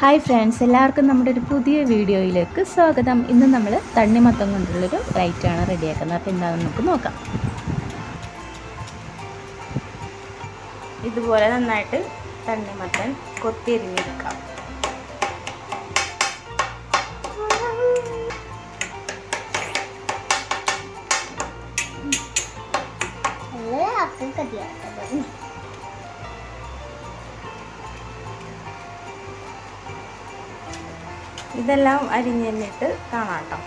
Hi friends എല്ലാവർക്കും നമ്മുടെ ഒരു പുതിയ വീഡിയോയിലേക്ക് സ്വാഗതം. ഇന്ന് നമ്മൾ തണ്ണിമത്തം കൊണ്ടുള്ളൊരു റൈറ്റാണ് റെഡിയാക്കുന്നത്. അപ്പോൾ എന്താണെന്ന് നമുക്ക് നോക്കാം. ഇതുപോലെ നന്നായിട്ട് തണ്ണിമത്തൻ കൊത്തിയരിഞ്ഞെടുക്കാം. ഇതെല്ലാം അരിഞ്ഞിട്ട് കാണാം കേട്ടോ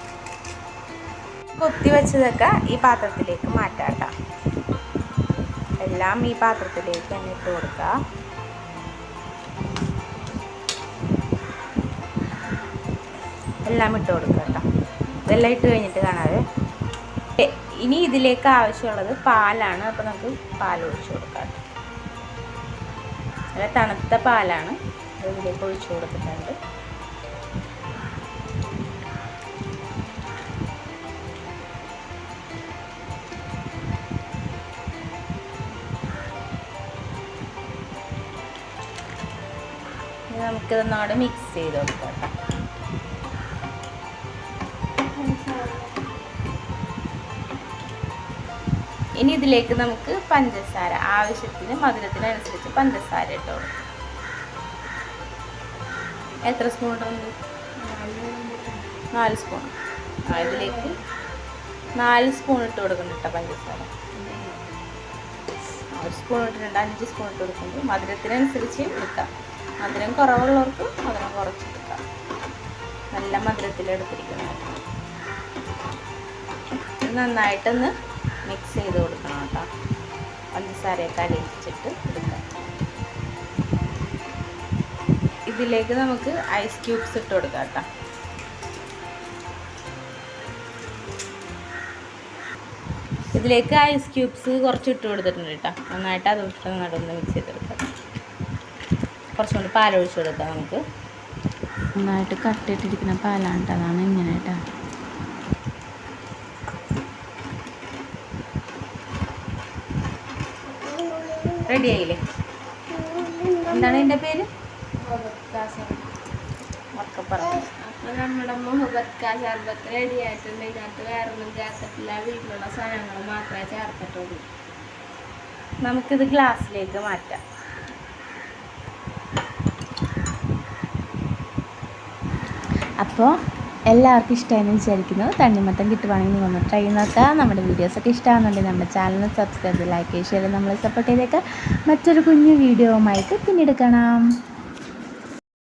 കൊത്തി വെച്ചതൊക്കെ ഈ പാത്രത്തിലേക്ക് മാറ്റാം കേട്ടോ എല്ലാം ഈ പാത്രത്തിലേക്ക് തന്നെ ഇട്ട് കൊടുക്കുക. എല്ലാം ഇട്ട് കൊടുക്കുക കേട്ടോ. ഇതെല്ലാം ഇട്ട് കഴിഞ്ഞിട്ട് കാണാതെ ഇനി ഇതിലേക്ക് ആവശ്യമുള്ളത് പാലാണ്. അപ്പോൾ നമുക്ക് പാൽ ഒഴിച്ചു കൊടുക്കാം നല്ല തണുത്ത പാലാണ് ഇതിലേക്ക് ഒഴിച്ചു കൊടുത്തിട്ടുണ്ട്. നമുക്കിതൊന്നോടെ മിക്സ് ചെയ്ത് കൊടുക്കാം ഇനി ഇതിലേക്ക് നമുക്ക് പഞ്ചസാര ആവശ്യത്തിന് മധുരത്തിനനുസരിച്ച് പഞ്ചസാര ഇട്ട്. കൊടുക്കാം എത്ര സ്പൂൺ ഉണ്ട് നാല് സ്പൂൺ ആ ഇതിലേക്ക് നാല് സ്പൂൺ ഇട്ട് കൊടുക്കണം കേട്ടോ പഞ്ചസാര. ഒരു സ്പൂൺ ഇട്ടിട്ടുണ്ട് അഞ്ച് സ്പൂൺ ഇട്ട് കൊടുക്കുമ്പോൾ മധുരത്തിനനുസരിച്ച് എടുക്കാം. മധുരം കുറവുള്ളവർക്ക് മധുരം കുറച്ചെടുക്കാം നല്ല മധുരത്തിലെടുത്തിരിക്കുന്നത് നന്നായിട്ടൊന്ന് മിക്സ് ചെയ്ത് കൊടുക്കണം കേട്ടോ. പഞ്ചസാരയൊക്കെ അലിയിച്ചിട്ട് എടുക്കാം. ഇതിലേക്ക് നമുക്ക് ഐസ് ക്യൂബ്സ് ഇട്ട് കൊടുക്കാം കേട്ടോ. ഇതിലേക്ക് ഐസ് ക്യൂബ്സ് കുറച്ച് ഇട്ട് കൊടുത്തിട്ടുണ്ട് കേട്ടോ. നന്നായിട്ട് അത് ഇട്ട് നടുന്ന് മിക്സ് ചെയ്തെടുക്കാം. കുറച്ചും കൂടി പാലൊഴിച്ച് കൊടുക്കാം നമുക്ക്. നന്നായിട്ട് കട്ടിയിട്ടിരിക്കുന്ന പാലാണ് ട്ടോ. അതാണ് ഇങ്ങനെ കേട്ടോ. റെഡി ആയില്ലേ? എന്താണ് എന്റെ പേര്? നമ്മുടെ മുഹബത്ത് ശർബത്ത് റെഡി ആയിട്ടുണ്ട്. ഇതിനകത്ത് വേറൊന്നും ചേർത്തിട്ടില്ല. വീട്ടിലുള്ള സാധനങ്ങൾ മാത്രമേ ചേർത്തിട്ടുള്ളൂ. നമുക്കിത് ഗ്ലാസ്സിലേക്ക് മാറ്റാം. അപ്പോൾ എല്ലാവർക്കും ഇഷ്ടമായെന്ന് വിചാരിക്കുന്നു. തണ്ണിമത്തം കിട്ടുവാണെങ്കിൽ നിങ്ങൾ ഒന്ന് ട്രൈ ചെയ്ത് നോക്കുക. നമ്മുടെ വീഡിയോസൊക്കെ ഇഷ്ടമാകുന്നുണ്ടെങ്കിൽ നമ്മുടെ ചാനൽ സബ്സ്ക്രൈബ് ലൈക്ക് ഷെയർ നമ്മളെ സപ്പോർട്ട് ചെയ്തേക്കുക മറ്റൊരു കുഞ്ഞു വീഡിയോവുമായിട്ട് പിന്നീട് കാണാം.